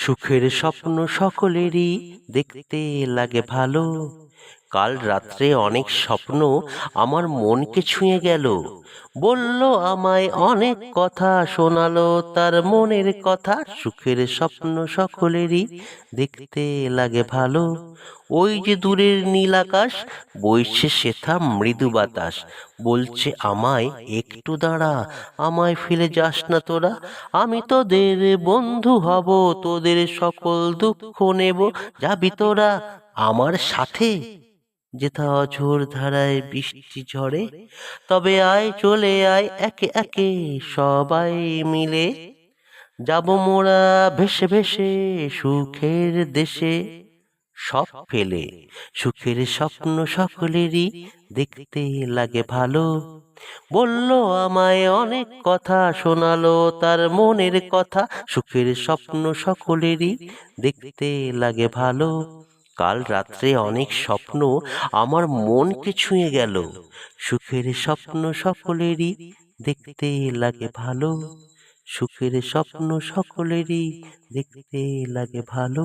সুখের স্বপ্ন সকলেরই দেখতে লাগে ভালো। কাল রাত্রে অনেক স্বপ্ন আমার মনকে ছুঁয়ে গেল। বলল আমায় অনেক কথা শোনালো। তার মনের কথা সুখের স্বপ্ন সকলেরই দেখতে লাগে ভালো। ওই যে দূরের নীল আকাশ বইছে সেথা মৃদু বাতাস। বলছে আমায় একটু দাঁড়া আমায় ফেলে যাস না তোরা। আমি তোদের বন্ধু হব তোদের সকল দুঃখ নেব। যাবি তোরা আমার সাথে? যেথা অঝোর ধারায় বৃষ্টি ঝরে, তবে আয় চলে আয় একে একে সবাই মিলে। যাব মোরা ভেসে ভেসে সুখের দেশে, সব ফেলে সুখের স্বপ্ন সকলেরই দেখতে লাগে ভালো। বলল আমায় অনেক কথা শোনালো, তার মনের কথা সুখের স্বপ্ন সকলেরই দেখতে লাগে ভালো। কাল রাত্রে অনেক স্বপ্ন আমার মনকে ছুঁয়ে গেল। সুখের স্বপ্ন সকলেরই দেখতে লাগে ভালো। সুখের স্বপ্ন সকলেরই দেখতে লাগে ভালো।